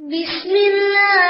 بسم الله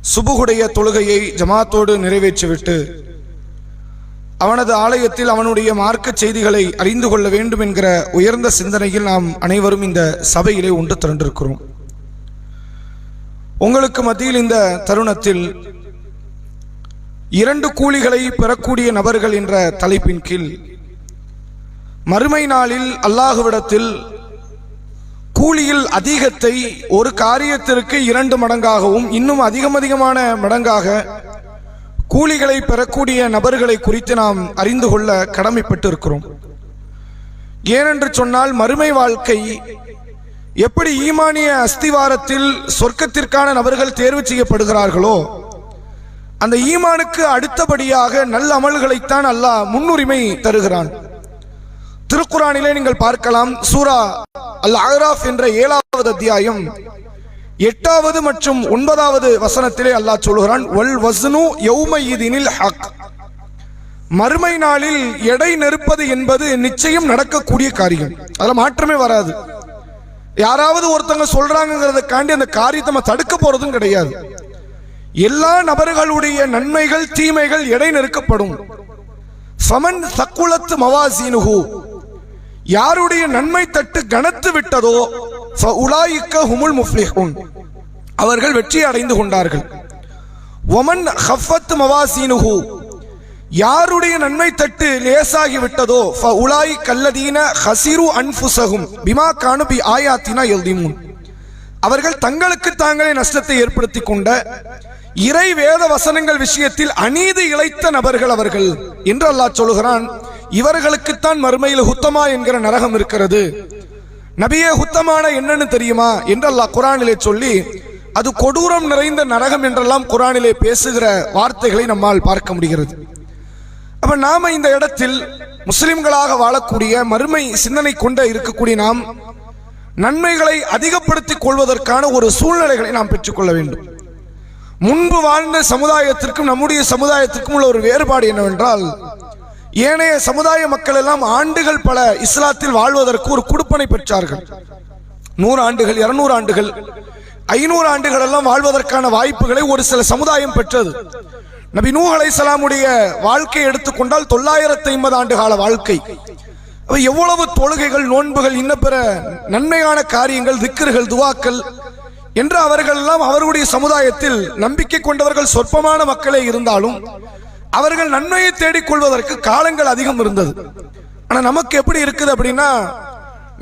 சுபுகுடைய தொழுகையை ஜமாத்தோடு நிறைவேற்றிவிட்டு அவனது ஆலயத்தில் அவனுடைய மார்க்க செய்திகளை அறிந்து கொள்ள வேண்டும் என்கிற உயர்ந்த சிந்தனையில் நாம் அனைவரும் இந்த சபையிலே ஒன்று திரண்டிருக்கிறோம். உங்களுக்கு மத்தியில் இந்த தருணத்தில் இரண்டு கூலிகளை பெறக்கூடிய நபர்கள் என்ற தலைப்பின் கீழ் மறுமை நாளில் அல்லாஹுவிடத்தில் கூலியில் அதிகத்தை ஒரு காரியத்திற்கு இரண்டு மடங்காகவும் இன்னும் அதிகம் அதிகமான மடங்காக கூலிகளை பெறக்கூடிய நபர்களை குறித்து நாம் அறிந்து கொள்ள கடமைப்பட்டு இருக்கிறோம் ஏனென்று சொன்னால் மறுமை வாழ்க்கை எப்படி ஈமானிய அஸ்திவாரத்தில் சொர்க்கத்திற்கான நபர்கள் தேர்வு செய்யப்படுகிறார்களோ அந்த ஈமானுக்கு அடுத்தபடியாக நல்ல அமல்களைத்தான் அல்லாஹ் முன்னுரிமை தருகிறான். திருக்குறானிலே நீங்கள் பார்க்கலாம் சூரா அல் ஆராஃப் என்ற ஏழாவது அத்தியாயம். எட்டாவது மற்றும் ஒன்பதாவது வசனத்திலே அல்லாஹ் சொல்கிறான் ஒல் வஸ்னு யௌமயிதினில் ஹக். மறுமை நாளில் எடை நெருப்பது என்பது நிச்சயம் நடக்கக்கூடிய காரியம். அதில் மாற்றமே வராது. யாராவது ஒருத்தங்க சொல்றாங்கிறதுக்காண்டி அந்த காரியத்தை நம்ம தடுக்க போறதும் கிடையாது. எல்லா நபர்களுடைய நன்மைகள் தீமைகள் எடை நெருக்கப்படும். சமன் சக்குலத்து மவாசீனுஹு யாருடைய நன்மை தட்டு கனத்து விட்டதோ உலாயிக்க ஹுமுல் முஃப்லிஹூன். அவர்கள் வெற்றி அடைந்து கொண்டார்கள். ஒமன் ஹஃபத் மவாசீனுஹு. யாருடைய நன்மை தட்டு லேசாகி விட்டதோ உலாய் கல்லதீன ஹசிரு அன்ஃபுசகும் பிமா காணுபி ஆயாத்தினா எழுதிமுன் அவர்கள் தங்களுக்கு தாங்களே நஷ்டத்தை ஏற்படுத்தி கொண்ட இறை வேத வசனங்கள் விஷயத்தில் அநீதி இழைத்த நபர்கள் அவர்கள் என்று அல்லாஹ் சொல்லுகிறான். இவர்களுக்குத்தான் மறுமையில் ஹுத்தமா என்கிற நரகம் இருக்கிறது. நபியே ஹுத்தமான என்னன்னு தெரியுமா? என்று அல்லாஹ் குரானிலே சொல்லி அது கொடூரம் நிறைந்த நரகம் என்றெல்லாம் குரானிலே பேசுகிற வார்த்தைகளை நம்மால் பார்க்க முடிகிறது. அப்ப நாம இந்த இடத்தில் முஸ்லிம்களாக வாழக்கூடிய மறுமை சிந்தனை கொண்ட இருக்கக்கூடிய நாம் நன்மைகளை அதிகப்படுத்திக் கொள்வதற்கான ஒரு சூழ்நிலைகளை நாம் பெற்றுக்கொள்ள வேண்டும். முன்பு வாழ்ந்த சமுதாயத்திற்கும் நம்முடைய சமுதாயத்திற்கும் உள்ள ஒரு வேறுபாடு என்னவென்றால் ஏனைய சமுதாய மக்கள் எல்லாம் ஆண்டுகள் பல இஸ்லாத்தில் வாழ்வதற்கு ஒரு குடுப்பனை பெற்றார்கள். நூறு ஆண்டுகள் இருநூறு ஆண்டுகள் ஐநூறு ஆண்டுகள் எல்லாம் வாழ்வதற்கான வாய்ப்புகளை ஒரு சில சமுதாயம் பெற்றது. நபி நூ அலைசலாமுடைய வாழ்க்கையை எடுத்துக்கொண்டால் தொள்ளாயிரத்தி ஐம்பது ஆண்டு கால வாழ்க்கை. எவ்வளவு தொழுகைகள் நோன்புகள் இன்ன பிற நன்மையான காரியங்கள் திக்கர்கள் துவாக்கள் என்று அவர்கள் எல்லாம் அவர்களுடைய சமுதாயத்தில் நம்பிக்கை கொண்டவர்கள் சொற்பமான மக்களே இருந்தாலும் அவர்கள் நன்மையை தேடிக்கொள்வதற்கு காலங்கள் அதிகம் இருந்தது. ஆனால் நமக்கு எப்படி இருக்குது அப்படின்னா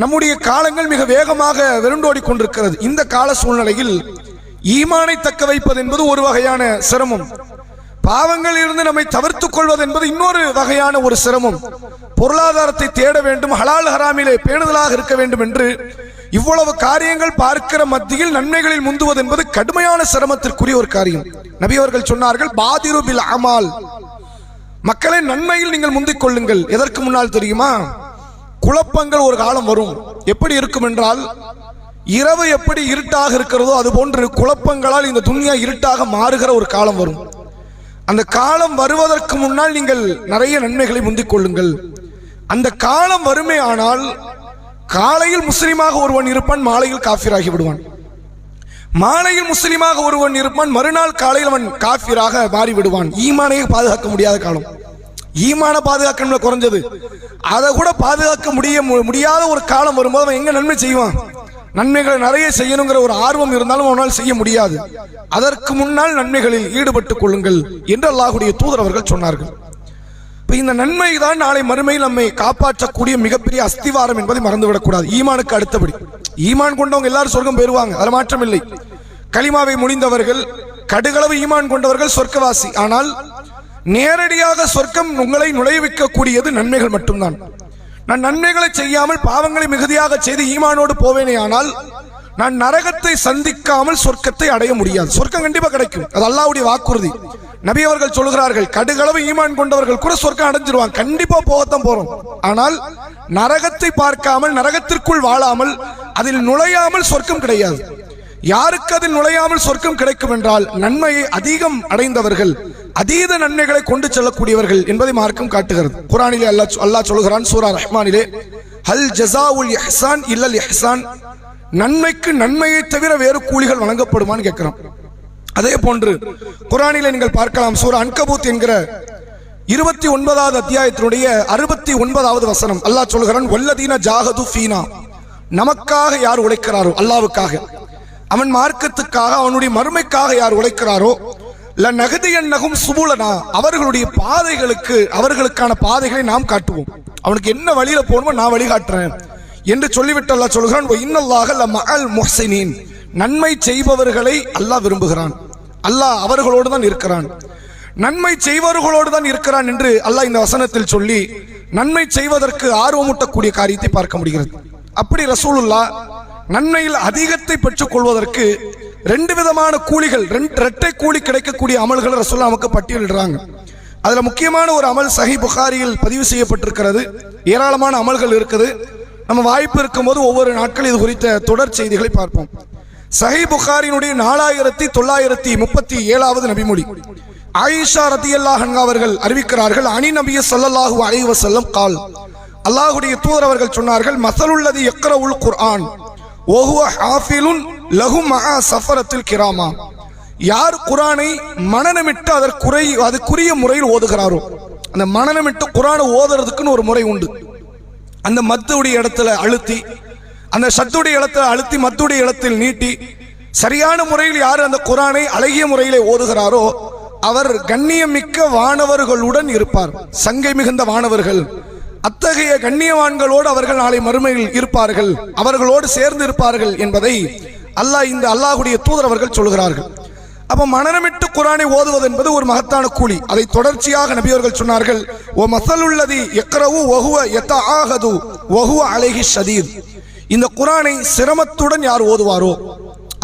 நம்முடைய காலங்கள் மிக வேகமாக விருண்டோடி கொண்டிருக்கிறது. இந்த கால சூழ்நிலையில் ஈமானை தக்க வைப்பது என்பது ஒரு வகையான சிரமம். பாவங்களில் இருந்து நம்மை தவிர்த்துக் கொள்வது என்பது இன்னொரு வகையான ஒரு சிரமம். பொருளாதாரத்தை தேட வேண்டும் ஹலால் ஹராமிலே பேணுதலாக இருக்க வேண்டும் என்று இவ்வளவு காரியங்கள் பார்க்கிற மத்தியில் நன்மைகளில் முந்துவது என்பது கடுமையான சிரமத்திற்குரிய ஒரு காரியம். நபி அவர்கள் சொன்னார்கள் பாதிரு பில் அமால். மக்களை நன்மையில் நீங்கள் முந்திக் கொள்ளுங்கள். எதற்கு முன்னால் தெரியுமா? குழப்பங்கள் ஒரு காலம் வரும். எப்படி இருக்கும் என்றால் இரவு எப்படி இருட்டாக இருக்கிறதோ அது போன்று குழப்பங்களால் இந்த துன்யா இருட்டாக மாறுகிற ஒரு காலம் வரும். அந்த காலம் வருவதற்கு முன்னால் நீங்கள் நிறைய நன்மைகளை முந்திக் கொள்ளுங்கள். அந்த காலம் வறுமை ஆனால் காலையில் முஸ்லீமாக ஒருவன் இருப்பான் மாலையில் காஃபிராகி விடுவான். மாலையில் முஸ்லீமாக ஒருவன் இருப்பான் மறுநாள் காலையில் அவன் காஃபிராக மாறிவிடுவான். ஈமானையை பாதுகாக்க முடியாத காலம். ஈமான பாதுகாக்கணும்ல குறைஞ்சது. அதை கூட பாதுகாக்க முடிய மு- முடியாத ஒரு காலம் வரும்போது அவன் எங்க நன்மை செய்வான்? நன்மைகளை நிறைய செய்யணுங்கிற ஒரு ஆர்வம் இருந்தாலும் அவனால் செய்ய முடியாது. அதற்கு முன்னால் நன்மைகளில் ஈடுபட்டுக் கொள்ளுங்கள் என்று அல்லாஹுடைய தூதர் அவர்கள் சொன்னார்கள். இப்போ இந்த நன்மை தான் நாளை மறுமையில் நம்மை காப்பாற்றக்கூடிய மிகப்பெரிய அஸ்திவாரம் என்பதை மறந்துவிடக்கூடாது. ஈமானுக்கு அடுத்தபடி. ஈமான் கொண்டவங்க எல்லாரும் சொர்க்கம் பெறுவாங்க அதில் மாற்றம் இல்லை. களிமாவை முடிந்தவர்கள் கடுகளவு ஈமான் கொண்டவர்கள் சொர்க்கவாசி. ஆனால் நேரடியாக சொர்க்கம் உங்களை நுழைவிக்கக்கூடியது நன்மைகள் மட்டும்தான். நான் நன்மைகளை செய்யாமல் பாவங்களை மிகுதியாக செய்து ஈமானோடு போவேனே ஆனால் நான் நரகத்தை சந்திக்காமல் சொர்க்கத்தை அடைய முடியாது. சொர்க்கம் கண்டிப்பாக கிடைக்கும். அது அல்லாவுடைய வாக்குறுதி. நபி அவர்கள் சொல்கிறார்கள் கடுகளவு ஈமான் கொண்டவர்கள் கூட சொர்க்கம் அடைஞ்சிருவாங்க. கண்டிப்பா போகத்தான் போறோம். ஆனால் நரகத்தை பார்க்காமல் நரகத்திற்குள் வாழாமல் அதில் நுழையாமல் சொர்க்கம் கிடையாது. யாருக்கு அதில் நுழையாமல் சொர்க்கம் கிடைக்கும் என்றால் நன்மையை அதிகம் அடைந்தவர்கள் அதீத நன்மைகளை கொண்டு செல்லக்கூடியவர்கள் என்பதை மார்க்கம் காட்டுகிறது. குரானிலே அல்லா அல்லாஹ் சொல்கிறான் சூரா ரஹ்மானிலே ஹல் ஜஸாவுல் இஹ்சான் இல்லல் இஹ்சான். நன்மைக்கு நன்மையை தவிர வேறு கூலிகள் வழங்கப்படுமான்னு கேட்கிறோம் அதே போன்று குரானிலே நீங்கள் பார்க்கலாம் சூரா அன்கபூத் என்கிற இருபத்தி ஒன்பதாவது அத்தியாயத்தினுடைய அறுபத்தி ஒன்பதாவது வசனம். அல்லாஹ் சொல்கிறான் வல்லதீன ஜாகது ஃபீனா. நமக்காக யார் உழைக்கிறாரோ அல்லாவுக்காக. அவன் மார்க்கத்துக்காக அவனுடைய மறுமைக்காக யார் உழைக்கிறாரோ ல நகதி எண்ணகும் சுபூலனா. அவர்களுடைய பாதைகளுக்கு அவர்களுக்கான பாதைகளை நாம் காட்டுவோம். அவனுக்கு என்ன வழியில போகணுமோ நான் வழிகாட்டுறேன். என்று சொல்லிவிட்டு அல்லாஹ் சொல்கிறான் இன்னல்லாக ல மகள் முஹசினின். நன்மை செய்பவர்களை அல்லாஹ் விரும்புகிறான். அல்லாஹ் அவர்களோடு தான் இருக்கிறான். நன்மை செய்வர்களோடு தான் இருக்கிறான் என்று அல்லாஹ் இந்த வசனத்தில் சொல்லி நன்மை செய்வதற்கு ஆர்வமூட்டக்கூடிய காரியத்தை பார்க்க முடிகிறது. அப்படி ரசூலுல்லா நன்மையில் அதிகத்தை பெற்றுக் கொள்வதற்கு ரெண்டு விதமான கூலிகள் ரெண்டு இரட்டை கூலி கிடைக்கக்கூடிய அமல்களை ரசூல்லா நமக்கு பட்டியலிடுறாங்க. அதில் முக்கியமான ஒரு அமல் சஹி புகாரியில் பதிவு செய்யப்பட்டிருக்கிறது. ஏராளமான அமல்கள் இருக்குது. நம்ம வாய்ப்பு இருக்கும்போது ஒவ்வொரு நாட்கள் இது குறித்த தொடர் செய்திகளை பார்ப்போம். சஹி புகாரினுடைய நாலாயிரத்தி தொள்ளாயிரத்தி முப்பத்தி ஏழாவது நபிமொழி. ஆயிஷா ரத்தி அன்ஹா அவர்கள் அறிவிக்கிறார்கள் அணி நபிய ஸல்லல்லாஹு அலைவ செல்லம் கால். அல்லாஹுடைய தூதர் அவர்கள் சொன்னார்கள் எக்கர உள் குர்ஆன் ஒஹுவ ஹாஃபிலுன் லஹு மகா சஃபரத்தில் கிராமா. யார் குரானை மனநமிட்டு அதற்குறை அதுக்குரிய முறையில் ஓதுகிறாரோ அந்த மனநமிட்டு குரானை ஓதுறதுக்குன்னு ஒரு முறை உண்டு. அந்த மத்துடைய இடத்துல அழுத்தி அந்த சத்துடைய இடத்தை அழுத்தி மத்துடைய இடத்தில் நீட்டி சரியான முறையில் யார் அந்த குரானை அழகிய முறையிலே ஓதுகிறாரோ அவர் கண்ணியமிக்க வானவர்களுடன் இருப்பார். சங்கை மிகுந்த வானவர்கள். அத்தகைய கண்ணியவான்களோடு அவர்கள் நாளை மறுமையில் இருப்பார்கள். அவர்களோடு சேர்ந்து இருப்பார்கள் என்பதை அல்லாஹ் இந்த அல்லாஹுடைய தூதர் அவர்கள் சொல்கிறார்கள். அப்ப மனநமிட்டு குரானை ஓதுவது என்பது ஒரு மகத்தான கூலி. அதை தொடர்ச்சியாக நபியவர்கள் சொன்னார்கள் ஓ மசலுள்ளதி எக்கரவு ஒஹுவ எத்த ஆகது ஒஹுவ அழகி ஷதீத். இந்த குரானை சிரமத்துடன் யார் ஓதுவாரோ?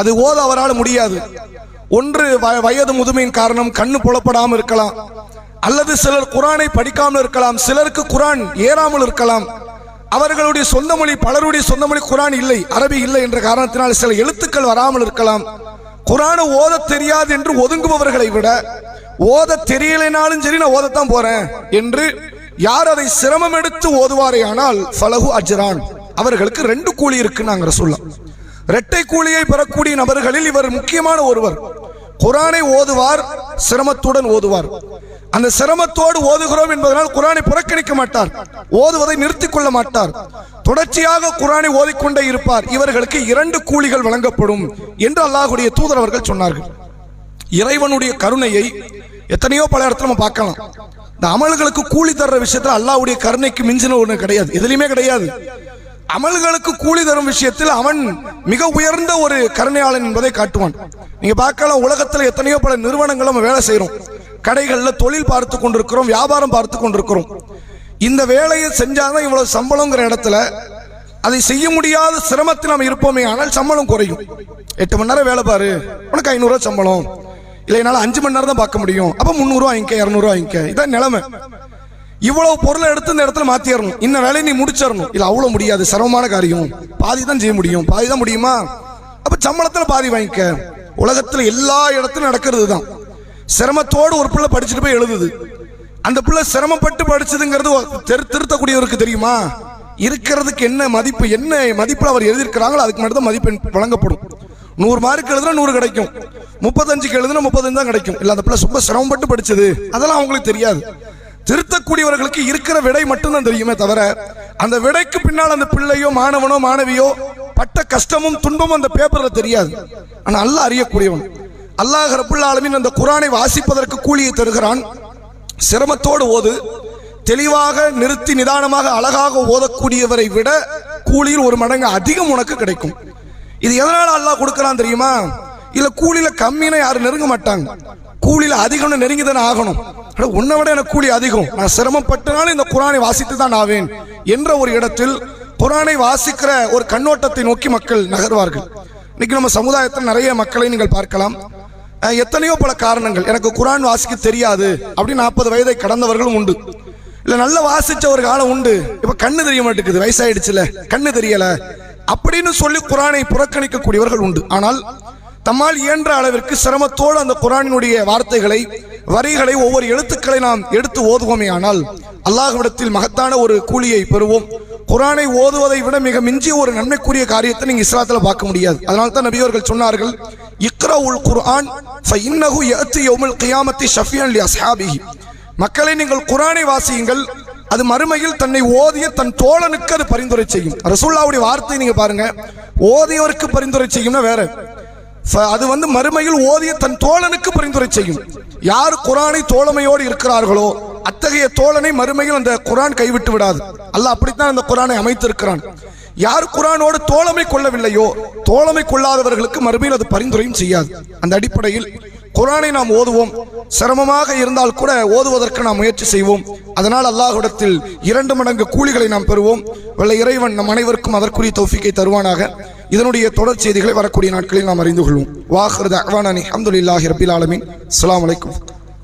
அது ஓத அவரால் முடியாது. ஒன்று வயது முதுமையின் காரணம் கண்ணு புலப்படாமல் இருக்கலாம். அல்லது சிலர் குரானை படிக்காமல் இருக்கலாம். சிலருக்கு குரான் ஏறாமல் இருக்கலாம். அவர்களுடைய சொந்த மொழி பலருடைய சொந்த மொழி குரான் இல்லை அரபி இல்லை என்ற காரணத்தினால் சில எழுத்துக்கள் வராமல் இருக்கலாம். குரானை ஓத தெரியாது என்று ஒதுங்குபவர்களை விட ஓத தெரியலைனாலும் சரி நான் ஓதத்தான் போறேன் என்று யார் அதை சிரமம் எடுத்து ஓதுவாரேயானால் ஃபலகு அஜ்ரான். அவர்களுக்கு ரெண்டு கூலி இருக்குன்னு நாங்க சொல்லலாம். இரட்டை கூலியை பெறக்கூடிய நபர்களில் இவர் முக்கியமான ஒருவர். குரானை ஓதுவார் சிரமத்துடன் ஓதுவார். அந்த சிரமத்தோடு ஓதுகிறோம் என்பதனால் குரானை புறக்கணிக்க மாட்டார் ஓதுவதை நிறுத்திக் கொள்ள மாட்டார். தொடர்ச்சியாக குரானை ஓதிக்கொண்டே இருப்பார். இவர்களுக்கு இரண்டு கூலிகள் வழங்கப்படும் என்று அல்லாஹுடைய தூதர் அவர்கள் சொன்னார்கள். இறைவனுடைய கருணையை எத்தனையோ பல இடத்துல நம்ம பார்க்கலாம். இந்த அமல்களுக்கு கூலி தர்ற விஷயத்தில் அல்லாஹ்வுடைய கருணைக்கு மிஞ்சின ஒன்று கிடையாது. எதுலையுமே கிடையாது. அமல்களுக்கு கூலி தரும் விஷயத்தில் அவன் மிக உயர்ந்த ஒரு கருணையாளன் என்பதை காட்டுவான். நீங்க பார்க்கலாம் உலகத்தில் எத்தனையோ பல நிறுவனங்கள் நம்ம வேலை செய்கிறோம் கடைகளில் தொழில் பார்த்து கொண்டிருக்கிறோம் வியாபாரம் பார்த்து கொண்டிருக்கிறோம். இந்த வேலையை செஞ்சாதான் இவ்வளவு சம்பளங்கிற இடத்துல அதை செய்ய முடியாத சிரமத்தில் நம்ம இருப்போமே ஆனால் சம்பளம் குறையும். எட்டு மணி நேரம் வேலை பாரு உனக்கு ஐநூறுரூவா சம்பளம். இல்லை என்னால் அஞ்சு மணி நேரம் தான் பார்க்க முடியும். அப்போ முந்நூறுரூவா வாங்கிக்க இரநூறுவா வாங்கிக்க. இதான் நிலைமை. இவ்வளவு பொருளை எடுத்து இந்த இடத்துல மாத்திரணும். இந்த வேலையை நீ முடிச்சிடணும். இல்லை அவ்வளோ முடியாது. சிரமமான காரியம். பாதி தான் செய்ய முடியும். பாதி தான் முடியுமா? அப்போ சம்பளத்தில் பாதி வாங்கிக்க. உலகத்தில் எல்லா இடத்துலையும் நடக்கிறது தான். சிரமத்தோடு ஒரு பிள்ளை படிச்சுட்டு போய் எழுதுது. அந்த பிள்ளை சிரமப்பட்டு படிச்சதுங்கிறது திரு- திருத்தக்கூடியவருக்கு தெரியுமா? இருக்கிறதுக்கு என்ன மதிப்பு என்ன மதிப்பில் அவர் எழுதியிருக்கிறாங்களோ அதுக்கு மட்டும் தான் மதிப்பெண் வழங்கப்படும். நூறு மார்க் எழுதுனா நூறு கிடைக்கும். முப்பத்தஞ்சுக்கு எழுதுனா முப்பத்தஞ்சு தான் கிடைக்கும். இல்லை அந்த பிள்ளை ரொம்ப சிரமப்பட்டு படிச்சது. அதெல்லாம் அவங்களுக்கு தெரியாது. திருத்தக்கூடியவர்களுக்கு இருக்கிற விடை மட்டும்தான் தெரியுமே தவிர அந்த விடைக்கு பின்னால் அந்த பிள்ளையோ மாணவனோ மாணவியோ பட்ட கஷ்டமும் துன்பமும் அந்த பேப்பர்ல தெரியாது. ஆனால் அல்ல அறியக்கூடியவன். அல்லாஹ் ரபுல் அந்த குரானை வாசிப்பதற்கு கூலியை தருகிறான். சிரமத்தோடு ஓது தெளிவாக நிறுத்தி நிதானமாக அழகாக ஓதக்கூடியவரை விட கூலியில் ஒரு மடங்கு அதிகம் உனக்கு கிடைக்கும். இது எதனால அல்லாஹ் கொடுக்கறான் தெரியுமா? இல்லை கூலியில கம்மினா யாரும் நெருங்க மாட்டாங்க. கூலியில் அதிகம்னு நெருங்கி தானே ஆகணும் உன்னை விட எனக்கு கூலி அதிகம். நான் சிரமப்பட்டனாலும் இந்த குரானை வாசித்து தான் ஆவேன் என்ற ஒரு இடத்தில் குரானை வாசிக்கிற ஒரு கண்ணோட்டத்தை நோக்கி மக்கள் நகர்வார்கள். இன்னைக்கு நம்ம சமுதாயத்தில் நிறைய மக்களை நீங்கள் பார்க்கலாம். எத்தனையோ பல காரணங்கள். எனக்கு குரான் வாசிக்க தெரியாது. அப்படின்னு நாற்பது வயதை கடந்தவர்களும் உண்டு. இல்லை நல்லா வாசித்த ஒரு காலம் உண்டு. இப்போ கண்ணு தெரிய மாட்டேங்குது. வயசாயிடுச்சுல. கண்ணு தெரியலை. அப்படின்னு சொல்லி குரானை புறக்கணிக்கக்கூடியவர்கள் உண்டு. ஆனால் தம்மால் இயன்ற அளவிற்கு சிரமத்தோடு அந்த குரானினுடைய வார்த்தைகளை வரிகளை ஒவ்வொரு எழுத்துக்களை நாம் எடுத்து ஓதுவோமே ஆனால் அல்லாஹ்விடத்தில் மகத்தான ஒரு கூலியை பெறுவோம். குரானை ஓதுவதை விட மிக மிஞ்சிய ஒரு நன்மைக்குரிய காரியத்தை நீங்க இஸ்லாத்துல பார்க்க முடியாது. அதனால தான் நபியவர்கள் சொன்னார்கள் இக்ரா உல் குர்ஆன் இன்னகு யஅதி யோமுல் கியாமத்தி ஷஃபியன் லி அஸ்ஹாபிஹி. மக்களை நீங்கள் குரானை வாசியுங்கள் அது மறுமையில் தன்னை ஓதிய தன் தோழனுக்கு அது பரிந்துரை செய்யும். ரசூல்லாவுடைய வார்த்தை நீங்க பாருங்க ஓதியவருக்கு பரிந்துரை செய்யும்னா வேற. அது வந்து மறுமையில் ஓதிய தன் தோழனுக்கு பரிந்துரை செய்யும். யார் குரானை தோழமையோடு இருக்கிறார்களோ அத்தகைய தோழனை மறுமையில் அந்த குரான் கைவிட்டு விடாது. அல்ல அப்படித்தான் அந்த குரானை அமைத்திருக்கிறான். யார் குரானோடு தோழமை கொள்ளவில்லையோ தோழமை கொள்ளாதவர்களுக்கு மறுமையில் அது பரிந்துரையும் செய்யாது. அந்த அடிப்படையில் குரானை நாம் ஓதுவோம். சிரமமாக இருந்தால் கூட ஓதுவதற்கு நாம் முயற்சி செய்வோம். அதனால் அல்லாஹ்விடத்தில் இரண்டு மடங்கு கூலிகளை நாம் பெறுவோம். வெள்ள இறைவன் நம் அனைவருக்கும் அதற்குரிய தௌஃபிக்கை தருவானாக. இதனுடைய தொடர் செய்திகளை வரக்கூடிய நாட்களில் நாம் அறிந்து கொள்வோம். வாஹர் அஹ்வானி அஹமதுல்லாஹி ரபில் ஆலமின். அலாம் வலைக்கம்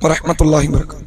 வரமத்துல்லாஹி வரகம்